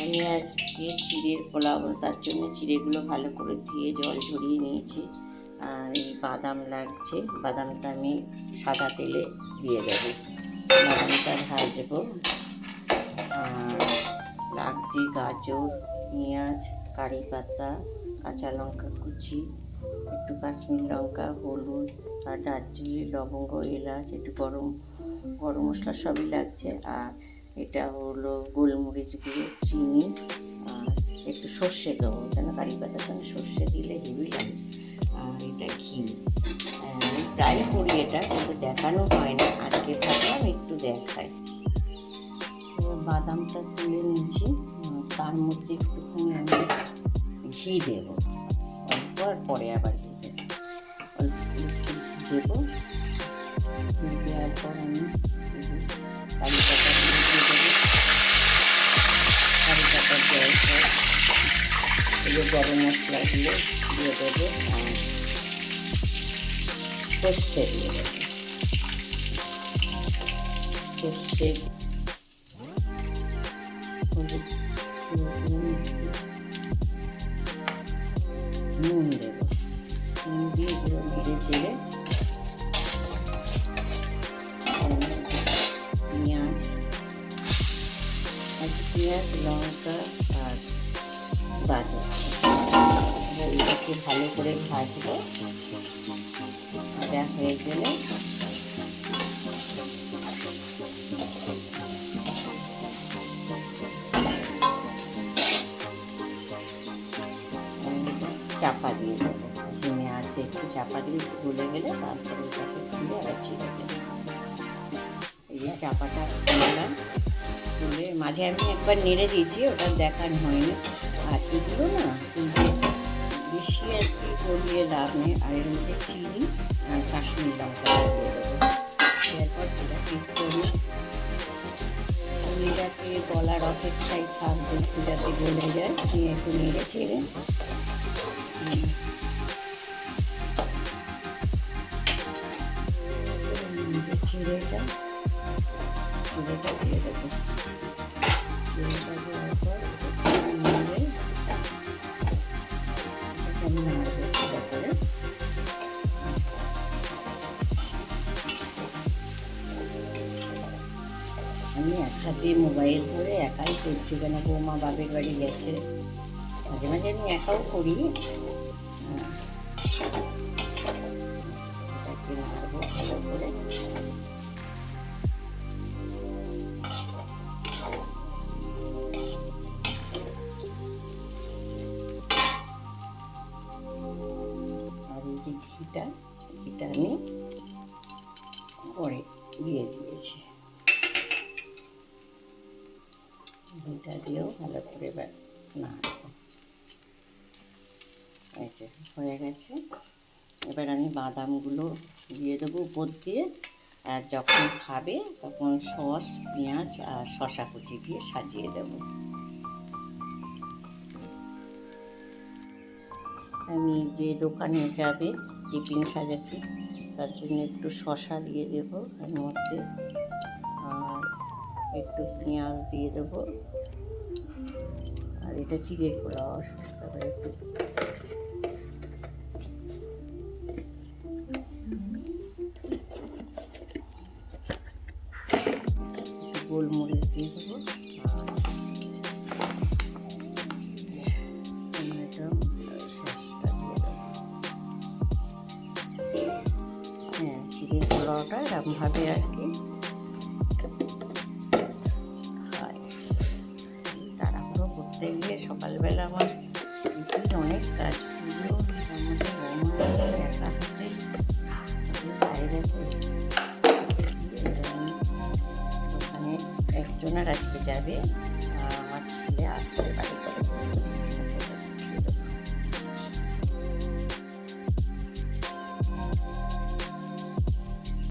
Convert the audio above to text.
আমি আজকে চিড়ের পোলাও তার জন্য চিড়েগুলো ভালো করে ধুয়ে জল ঝরিয়ে নিয়েছি। আর এই বাদাম লাগছে, বাদামটা আমি সাদা তেলে দিয়ে দেবো। বাদামটা ভাজবো। আর লাগছে গাজর, পেঁয়াজ, কারি পাতা, কাঁচা লঙ্কা কুচি, একটু কাশ্মীর লঙ্কা, হলুদ, আর দার্জিলিং লবঙ্গ, এলাচ, একটু গরম গরম মশলা সবই লাগছে। আর এটা হলো গোলমরিচ গুঁড়ো চিনি আর একটু সর্ষে দেবো কেন কারি পাতার সঙ্গে সর্ষে দিলে হেভি লাগে। আর এটা ঘি। ট্রাই করি এটা, কিন্তু দেখানো হয় না। আজকে ভাবলাম একটু দেখাই। বাদামটা তুলে নিয়েছি। তার মধ্যে একটুখানি আমি ঘি দেবো। অল্প আর পরে আবার দেবো। ঘি দেওয়ার পর আমি পাতা পর এগুলো গরম মশলাগুলো দিয়ে দেবো আর সর্ষে দিয়ে দেবো সর্ষে নুন দেবো নুন দিয়ে এগুলো নেড়ে পেঁয়াজ লঙ্কা আর এটা খুব ভালো করে ভাজবো। ভাজা হয়ে গেলে চাপা দিয়ে দেবো। ঝিমে আছে, একটু চাপা দিয়ে একটু গলে গেলে তারপরে ওটাকে খুলে আবার ছিঁড়ে দেবো। এই চাপাটা মাঝে আমি একবার নেড়ে দিয়েছি, ওটা দেখানো হয়নি। আর এগুলো না বেশি আর কি গলিয়ে লাভ নেই, আর এর মধ্যে চিনি আর কাশ্মীর লঙ্কা দিয়ে এরপর গলার অপেক্ষায় থাকবে, যাতে গলে যায়। নিয়ে একটু নেড়ে ছেড়ে আমি এক হাতে মোবাইল ধরে একাই করছি কেন? বৌমা বাপের বাড়ি গেছে। মাঝে মাঝে আমি একাও করি। হ্যাঁ। করে আর এই যে ঘিটা ঘিটা আমি ঘিটা দিয়েও ভালো করে এবার এই হয়ে গেছে। এবার আমি বাদামগুলো দিয়ে দেবো উপর দিয়ে। আর যখন খাবে, তখন সস, পেঁয়াজ আর শশা কুচি দিয়ে সাজিয়ে দেবো। আমি যে দোকানে যাবে, টিফিন সাজাচ্ছি তার জন্য একটু শশা দিয়ে দেবো, এর মধ্যে। একটু পেঁয়াজ দিয়ে দেবো। আর এটা চিড়ের পোলাও তারপরে একটু গোলমরিচ দিয়ে দেবো। হ্যাঁ চিড়ের পোলাওটা এরকমভাবে আর কি। করতে গিয়ে সকালবেলা আমার অনেক কাজ একজনের আজকে যাবে।